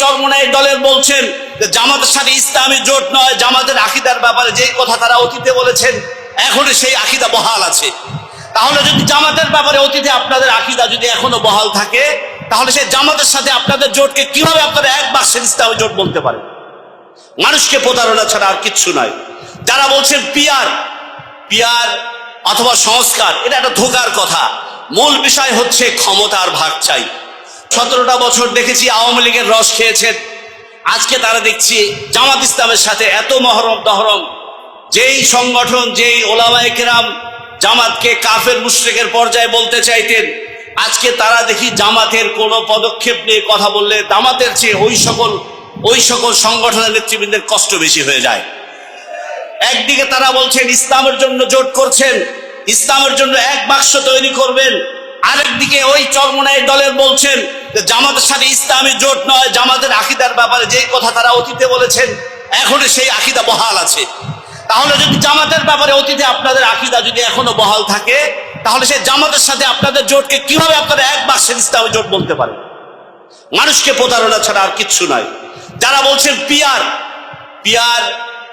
চরমনাই দলের বলছেন যে জামাতের সাথে ইসলামী জোট নয়, জামাতের আকিদার ব্যাপারে যে কথা তারা অতীতে বলেছেন এখনও সেই আকিদা বহাল আছে। তাহলে যদি জামাতের ব্যাপারে অতীতে আপনাদের আকিদা যদি এখনও বহাল থাকে, তাহলে সেই জামাতের সাথে আপনাদের জোটকে কীভাবে আপনারা এক বাক্সের ইসলামী জোট বলতে পারেন? মানুষকে প্রতারণা ছাড়া আর কিচ্ছু নয়। যারা বলছেন পিয়ার পিয়ার অথবা সংস্কার, এটা একটা ধোকার কথা। মূল বিষয় হচ্ছে ক্ষমতার ভাগ চাই। সতেরোটা বছর দেখেছি আওয়ামী লীগের রস খেয়েছেন আজকে তারা দেখছি জামাত ইসলামের সাথে এত মহরম দহরম। যেই সংগঠন, যেই ওলামায়ে কেরাম জামাতকে কাফের মুশরিকের পর্যায়ে বলতে চাইতেন, আজকে তারা দেখি জামাতের কোনো পদক্ষেপ নিয়ে কথা বললে জামাতের চেয়ে ওই সকল ওই সকল সংগঠনের নেতৃবৃন্দের কষ্ট বেশি হয়ে যায়। একদিকে তারা বলছেন, ইসলামের জন্য জোট করছেন, ইসলামের জন্য এক বাক্স তৈরি করবেন আরেকদিকে ওই চরমনাই দলের বলছেন যে জামাতের সাথে ইসলামী জোট নয়, জামাতের আকিদার ব্যাপারে যে কথা তারা অতীতে বলেছেন এখনও সেই আকিদা বহাল আছে। তাহলে যদি জামাতের ব্যাপারে অতীতে আপনাদের আকিদা যদি এখনও বহাল থাকে, তাহলে সেই জামাতের সাথে আপনাদের জোটকে কীভাবে আপনারা এক বাক্সের ইসলামী জোট বলতে পারেন? মানুষকে প্রতারণা ছাড়া আর কিচ্ছু নয় যারা বলছেন পিয়ার পিয়ার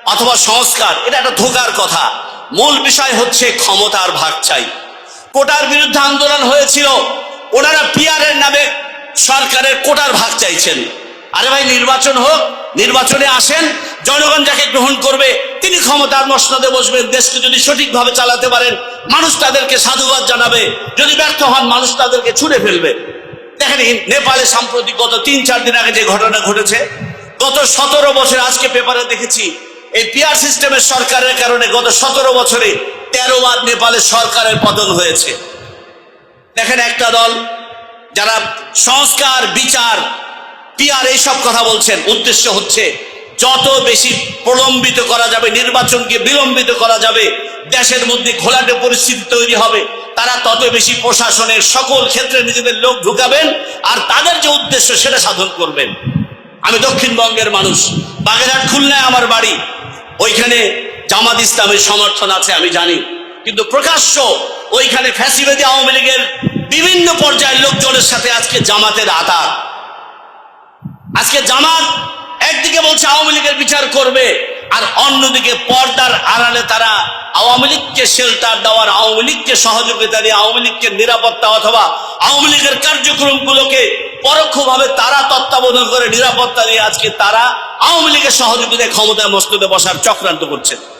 অথবা সংস্কার, এটা একটা ধোকার কথা। মূল বিষয় হচ্ছে ক্ষমতার ভাগ চাই। কোটার বিরুদ্ধে আন্দোলন হয়েছিল, ওনারা পিয়ারের নামে সরকারের কোটার ভাগ চাইছেন। আরে ভাই, নির্বাচন হোক, নির্বাচনে আসেন, জনগণ যাকে গ্রহণ করবে, তিনি ক্ষমতার মসনদে বসবেন, দেশকে যদি সঠিকভাবে চালাতে পারেন, মানুষ তাদেরকে সাধুবাদ জানাবে, যদি ব্যর্থ হন, মানুষ তাদেরকে ছুড়ে ফেলবে। দেখেন নেপালে সাম্প্রতিক গত তিন, চার দিন আগে যে ঘটনা ঘটেছে, গত সতেরো বছর, আজকে পেপারে দেখেছি, এই পিয়ার সিস্টেমের সরকারের কারণে গত সতেরো বছরে তেরো বার নেপালের সরকারের পতন হয়েছে। দেখেন একটা দল, যারা সংস্কার, বিচার পিয়ার এইসব কথা বলছেন, উদ্দেশ্য হচ্ছে যত বেশি প্রলম্বিত করা যাবে, নির্বাচনকে বিলম্বিত করা যাবে, দেশের মধ্যে ঘোলাটে পরিস্থিতি তৈরি হবে, তারা তত বেশি প্রশাসনের সকল ক্ষেত্রে নিজেদের লোক ঢুকাবেন আর তাদের যে উদ্দেশ্য সেটা সাধন করবেন। আমি দক্ষিণবঙ্গের মানুষ, বাগেরহাট খুলনায় আমার বাড়ি, ওইখানে জামাত ইসলামের সমর্থন আছে, আমি জানি। কিন্তু প্রকাশ্য ওইখানে ফ্যাসিবাদী আওয়ামী লীগের বিভিন্ন পর্যায়ের লোকজনের সাথে আজকে জামাতের আতার আজকে জামাত একদিকে বলছে আওয়ামী লীগের বিচার করবে, আর অন্যদিকে পর্দার আড়ালে তারা আওয়ামী লীগকে শেল্টার দেওয়ার, আওয়ামী লীগকে সহযোগিতা দিয়ে আওয়ামী লীগকে নিরাপত্তা অথবা আওয়ামী লীগের কার্যক্রমগুলোকে পরোক্ষভাবে তারা তত্ত্বাবধান করে নিরাপত্তা দিয়ে আজকে তারা আওয়ামী লীগের সহযোগিতায় ক্ষমতায় মস্তদে বসার চক্রান্ত করছেন এর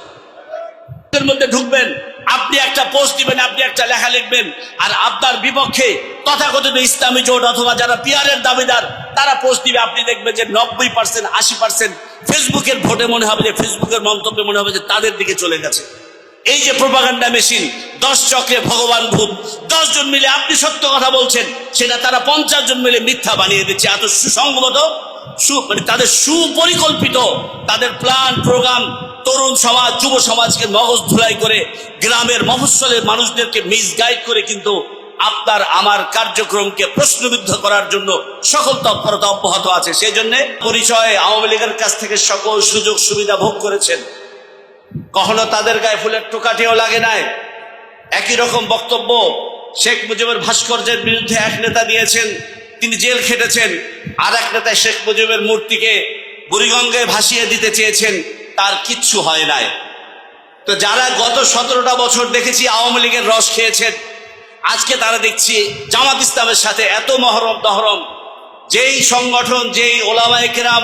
মধ্যে ঢুকবেন, আপনি একটা পোস্ট দিবেন, আপনি একটা লেখা লিখবেন, আর আপনার বিপক্ষে তথাকথিত ইসলামী জোট অথবা যারা পিয়ারের দাবিদার, তারা পোস্ট দিবে, আপনি দেখবেন যে নব্বই পার্সেন্ট আশি পার্সেন্ট ফেসবুকের ভোটে মনে হবে যে, ফেসবুকের মন্তব্যে মনে হবে যে, তাদের দিকে চলে গেছে। এই যে প্রোপাগান্ডা মেশিন দশ চক্রে ভগবান ভূত দশ জন মিলে আপনি সত্য কথা বলছেন, সেটা তারা পঞ্চাশ জন মিলে মিথ্যা বানিয়ে দিচ্ছে, এত সুসংগত, সু মানে তাদের সুপরিকল্পিত, তাদের প্ল্যান প্রোগ্রাম তরুণ সমাজ, যুব সমাজকে মগজ ধুলাই করে, গ্রামের মফস্বলের মানুষদেরকে মিসগাইড করে কিন্তু আপনার, আমার কার্যক্রমকে প্রশ্নবিদ্ধ করার জন্য সকল তৎপরতা অব্যাহত আছে। সেই জন্য পরিচয় আওয়ামী লীগের কাছ থেকে সকল সুযোগ সুবিধা ভোগ করেছেন। কখনো তাদের গায়ে ফুলের টোকাটিও লাগে নাই। একই রকম বক্তব্য শেখ মুজিবের ভাস্কর্যের বিরুদ্ধে এক নেতা দিয়েছেন, তিনি জেল খেটেছেন আর এক নেতা শেখ মুজিবের মূর্তিকে বুড়িগঙ্গায় ভাসিয়ে দিতে চেয়েছেন। তার কিচ্ছু হয় নাই। তো যারা গত সতেরোটা বছর দেখেছি, আওয়ামী লীগের রস খেয়েছেন আজকে তারা দেখছি জামাত ইসলামের সাথে এত মহরম দহরম। যেই সংগঠন, যেই ওলামায়ে কেরাম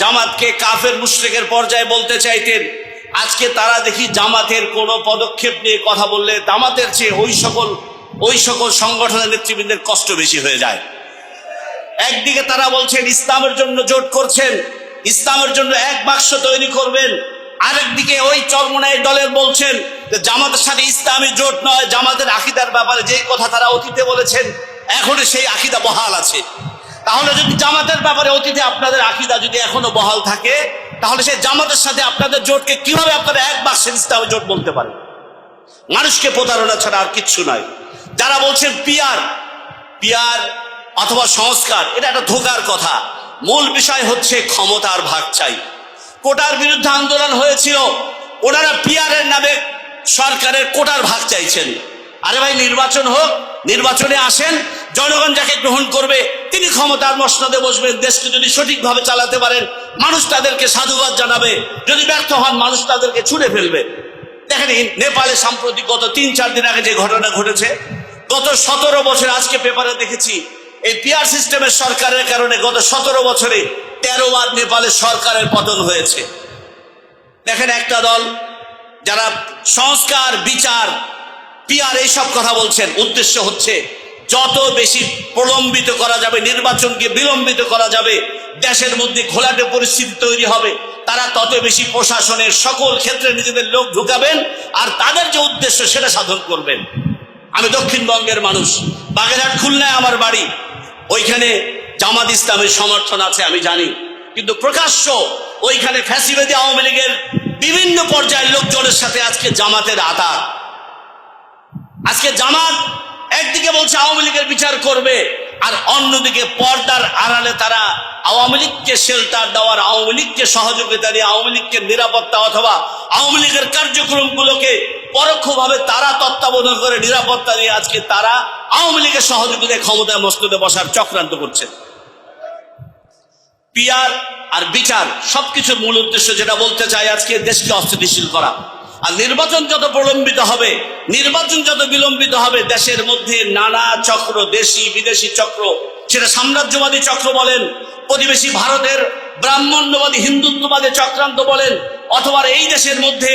জামাতকে কাফের মুশরিকের পর্যায়ে বলতে চাইতেন, আজকে তারা দেখি জামাতের কোনো পদক্ষেপ নিয়ে কথা বললে জামাতের চেয়ে ওই সকল ওই সকল সংগঠনের নেতৃবৃন্দের কষ্ট বেশি হয়ে যায়। একদিকে তারা বলছেন, ইসলামের জন্য জোট করছেন ইসলামের জন্য এক বাক্স তৈরি করবেন। আরেকদিকে ওই চরমনাই দলের বলছেন যে, জামাতের সাথে ইসলামী জোট নয়, জামাতের আকিদার ব্যাপারে যে কথা তারা অতীতে বলেছেন এখনও সেই আকিদা বহাল আছে। তাহলে যদি জামাতের ব্যাপারে অতীতে আপনাদের আকিদা যদি এখনও বহাল থাকে, তাহলে সেই জামাতের সাথে আপনাদের জোটকে কীভাবে আপনারা এক বাক্সের ইসলামী জোট বলতে পারেন? মানুষকে প্রতারণা ছাড়া আর কিচ্ছু নয়। যারা বলছেন পিয়ার পিয়ার অথবা সংস্কার, এটা একটা ধোকার কথা। মূল বিষয় হচ্ছে ক্ষমতার ভাগ চাই। কোটার বিরুদ্ধে আন্দোলন হয়েছিল, ওনারা পিয়ারের নামে সরকারের কোটার ভাগ চাইছেন। আরে ভাই, নির্বাচন হোক, নির্বাচনে আসেন, জনগণ যাকে গ্রহণ করবে, তিনি ক্ষমতার মসনদে বসবেন, দেশকে যদি সঠিকভাবে চালাতে পারেন, মানুষ তাদেরকে সাধুবাদ জানাবে, যদি ব্যর্থ হন, মানুষ তাদেরকে ছুড়ে ফেলবে। দেখেন, নেপালে সাম্প্রতিক গত তিন চার দিন আগে যে ঘটনা ঘটেছে, গত সতেরো বছর আজকে পেপারে দেখেছি এই পিয়ার সিস্টেমের সরকারের কারণে গত সতেরো বছরে তেরো বার নেপালের সরকারের পতন হয়েছে। দেখেন একটা দল যারা সংস্কার, বিচার পিয়ার এইসব কথা বলছেন, উদ্দেশ্য হচ্ছে যত বেশি প্রলম্বিত করা যাবে, নির্বাচনকে বিলম্বিত করা যাবে, দেশের মধ্যে ঘোলাটে পরিস্থিতি তৈরি হবে, তারা তত বেশি প্রশাসনের সকল ক্ষেত্রে নিজেদের লোক ঢুকাবেন আর তাদের যে উদ্দেশ্য সেটা সাধন করবেন। আমি দক্ষিণবঙ্গের মানুষ, বাগেরহাট খুলনায় আমার বাড়ি ওইখানে জামাত ইসলামের সমর্থন আছে, আমি জানি। কিন্তু প্রকাশ্য ওইখানে ফ্যাসিবাদী আওয়ামী লীগের বিভিন্ন পর্যায়ের লোকজনের সাথে আজকে জামাতের আতার আজকে জামাত একদিকে বলছে আওয়ামী লীগের বিচার করবে, আর অন্যদিকে পর্দার আড়ালে তারা আওয়ামী লীগকে শেল্টার দেওয়ার, আওয়ামী লীগকে সহযোগিতা দিয়ে, আওয়ামী লীগকে নিরাপত্তা অথবা আওয়ামী লীগের কার্যক্রমগুলোকে পরোক্ষভাবে তারা তত্ত্বাবধান করে নিরাপত্তা দিয়ে আজকে তারা আওয়ামী লীগের সহযোগিতায় ক্ষমতায় মস্তদে বসার চক্রান্ত করছে। পিয়ার আর বিচার সবকিছুর মূল উদ্দেশ্য যেটা বলতে চাই আজকে, দেশকে অস্থিতিশীল করা। আর নির্বাচন যত প্রলম্বিত হবে, নির্বাচন যত বিলম্বিত হবে, দেশের মধ্যে নানা চক্র, দেশি, বিদেশি চক্র, সেটা সাম্রাজ্যবাদী চক্র বলেন, প্রতিবেশী ভারতের ব্রাহ্মণ্যবাদী হিন্দুত্ববাদী চক্রান্ত বলেন, অথবা এই দেশের মধ্যে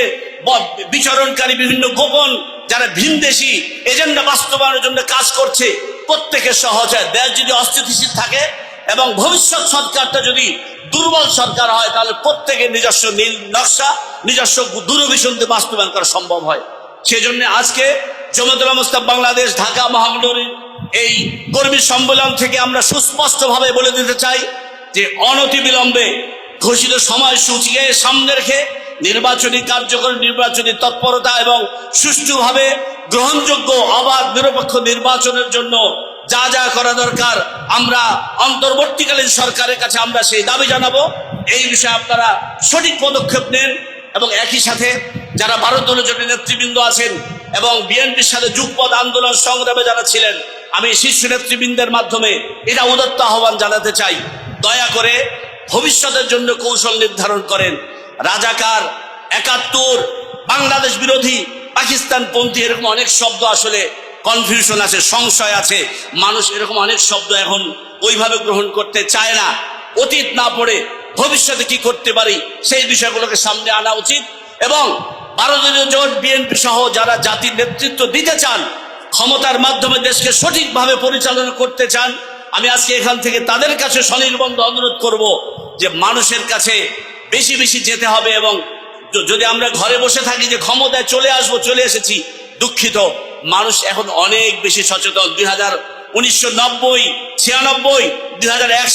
বিচরণকারী বিভিন্ন গোপন যারা ভিনদেশি এজেন্ডা বাস্তবায়নের জন্য কাজ করছে, প্রত্যেকের সহজ হয় দেশ যদি অস্থিতিশীল থাকে এবং ভবিষ্যৎ সরকারটা যদি দুর্বল সরকার হয়, তাহলে প্রত্যেকের নিজস্ব নীল নকশা, নিজস্ব দূরভিসন্ধি বাস্তবায়ন করা সম্ভব হয়। সেজন্য আজকে জমাতুল মুস্তাব বাংলাদেশ ঢাকা মহানগরীর এই কর্মী সম্মেলন থেকে আমরা সুস্পষ্টভাবে বলে দিতে চাই যে অনতি বিলম্বে ঘোষিত সময়সূচিকে সামনে রেখে নির্বাচনী কার্যকর নির্বাচনী তৎপরতা এবং সুষ্ঠুভাবে গ্রহণযোগ্য অবাধ নিরপেক্ষ নির্বাচনের জন্য যা যা করা দরকার, আমরা অন্তর্বর্তীকালীন সরকারের কাছে আমরা সেই দাবি জানাব। এই বিষয়ে আপনারা সঠিক পদক্ষেপ নেন এবং একই সাথে যারা ভারত জন্য নেতৃবৃন্দ আছেন এবং বিএনপির সাথে যুগপদ আন্দোলন সংগ্রামে যারা ছিলেন, আমি শীর্ষ নেতৃবৃন্দের মাধ্যমে এটা উদত্ত আহ্বান জানাতে চাই। দয়া করে ভবিষ্যতের জন্য কৌশল নির্ধারণ করেন। রাজাকার, একাত্তর, বাংলাদেশ বিরোধী পাকিস্তান পন্থী এরকম অনেক শব্দ আসলে কনফিউশন আছে, সংশয় আছে। মানুষ এরকম অনেক শব্দ এখন ওইভাবে গ্রহণ করতে চায় না। অতীত না পড়ে ভবিষ্যতে কি করতে পারি, সেই বিষয়গুলোকে সামনে আনা উচিত। এবং ভারতীয় জোট, বিএনপি সহ যারা জাতির নেতৃত্ব দিতে চান, ক্ষমতার মাধ্যমে দেশকে সঠিকভাবে পরিচালনা করতে চান, আমি আজকে এখান থেকে তাদের কাছে স্বনির্বন্ধ অনুরোধ করব যে মানুষের কাছে বেশি বেশি যেতে হবে এবং যদি আমরা ঘরে বসে থাকি যে ক্ষমতায় চলে আসব, চলে এসেছি, দুঃখিত। মানুষ এখন অনেক বেশি সচেতন। দুই হাজার উনিশশো নব্বই, ছিয়ানব্বই, দুই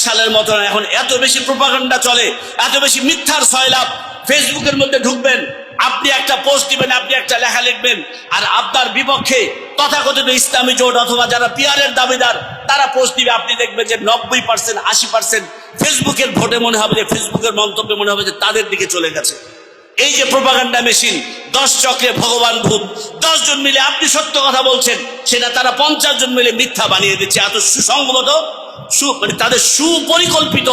সালের মতো এখন এত বেশি প্রোপাগান্ডা চলে, এত বেশি মিথ্যার সয়লাভ ফেসবুকের মধ্যে ঢুকবেন আপনি একটা পোস্ট দিবেন, আপনি একটা লেখা লিখবেন, আর আপনার বিপক্ষে তথাকথিত ইসলামী জোট অথবা যারা পিয়ারের দাবিদার, তারা পোস্ট দিবে, আপনি দেখবেন যে নব্বই পার্সেন্ট আশি পার্সেন্ট ফেসবুকের ভোটে মনে হবে যে, ফেসবুকের মন্তব্যে মনে হবে যে তাদের দিকে চলে গেছে। এই যে প্রোপাগান্ডা মেশিন দশ চক্রে ভগবান ভূত দশ জন মিলে আপনি সত্য কথা বলছেন, সেটা তারা পঞ্চাশ জন মিলে মিথ্যা বানিয়ে দিচ্ছে, এত সুসংগত মানে তাদের সুপরিকল্পিত,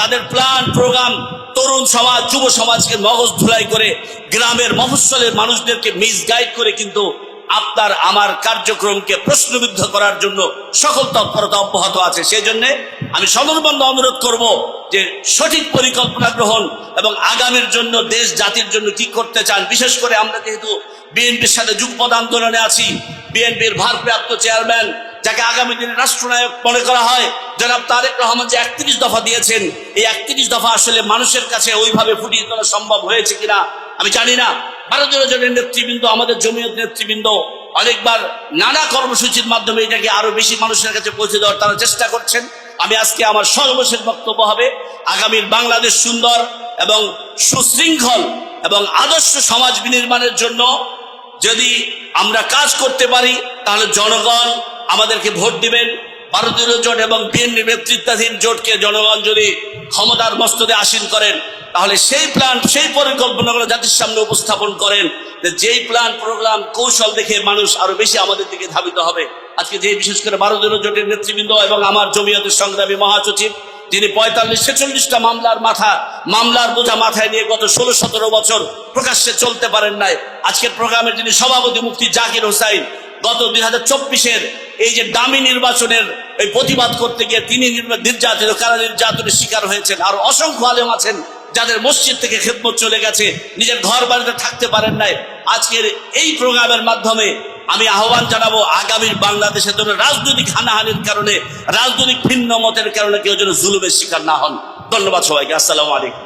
তাদের প্ল্যান প্রোগ্রাম তরুণ সমাজ, যুব সমাজকে মগজ ধুলাই করে, গ্রামের মফস্বলের মানুষদেরকে মিসগাইড করে কিন্তু আপনার, আমার কার্যক্রমকে প্রশ্নবিদ্ধ করার জন্য সকল তৎপরতা অব্যাহত আছে। সেই জন্য আমি সদরবন্ধ অনুরোধ করব যে সঠিক পরিকল্পনা গ্রহণ এবং আগামীর জন্য দেশ জাতির জন্য কি করতে চান, বিশেষ করে আমরা যেহেতু বিএনপির সাথে যুগপদ আন্দোলনে আছি, বিএনপির ভারপ্রাপ্ত চেয়ারম্যান যাকে আগামী দিনে রাষ্ট্রনায়ক মনে করা হয়, জনাব তারেক রহমান যে একত্রিশ দফা দিয়েছেন, এই একত্রিশ দফা আসলে মানুষের কাছে ওইভাবে ফুটিয়ে তোলা সম্ভব হয়েছে কিনা, আমি জানি না। ভারতীয় জনের নেতৃবৃন্দ, আমাদের জমিয়ত নেতৃবৃন্দ, অনেকবার নানা কর্মসূচির মাধ্যমে এটাকে আরও বেশি মানুষের কাছে পৌঁছে দেওয়ার তারা চেষ্টা করছেন। আমি আজকে আমার সর্বশেষ বক্তব্য হবে আগামীর বাংলাদেশ সুন্দর এবং সুশৃঙ্খল এবং আদর্শ সমাজ বিনির্মাণের জন্য। যদি আমরা কাজ করতে পারি, তাহলে জনগণ আমাদেরকে ভোট দিবেন। ভারতীয় জোট এবং বিএনপি নেতৃত্বাধীন জোটকে জনগণ যদি ক্ষমতার মস্তদে আসীন করেন, তাহলে সেই প্ল্যান সেই পরিকল্পনাগুলো জাতির সামনে উপস্থাপন করেন যেই প্ল্যান প্রোগ্রাম কৌশল দেখে মানুষ আরও বেশি আমাদের দিকে ধাবিত হবে। আজকে যে বিশেষ করে ভারতীয় জোটের নেতৃবৃন্দ এবং আমার জমিয়তের সংগ্রামী মহাসচিব, তিনি পঁয়তাল্লিশ ছেচল্লিশটা মামলার মাথা, মামলার বোঝা মাথায় নিয়ে গত ষোলো সতেরো বছর প্রকাশ্যে চলতে পারেন নাই। আজকের প্রোগ্রামের যিনি সভাপতি মুফতি জাকির হোসাইন গত দুই হাজার চব্বিশের এই যে দামি নির্বাচনের এই প্রতিবাদ করতে গিয়ে তিনি নির্যাতিত, কারা নির্যাতনের শিকার হয়েছেন, আর অসংখ্য আলেম আছেন যাদের মসজিদ থেকে খেদমত চলে গেছে, নিজের ঘর বাড়িতে থাকতে পারেন নাই। আজকের এই প্রোগ্রামের মাধ্যমে আমি আহ্বান জানাব, আগামীর বাংলাদেশের জন্য রাজনৈতিক হানাহানির কারণে, রাজনৈতিক ভিন্ন মতের কারণে কেউ যেন জুলুমের শিকার না হন। ধন্যবাদ সবাইকে, আসসালামু আলাইকুম।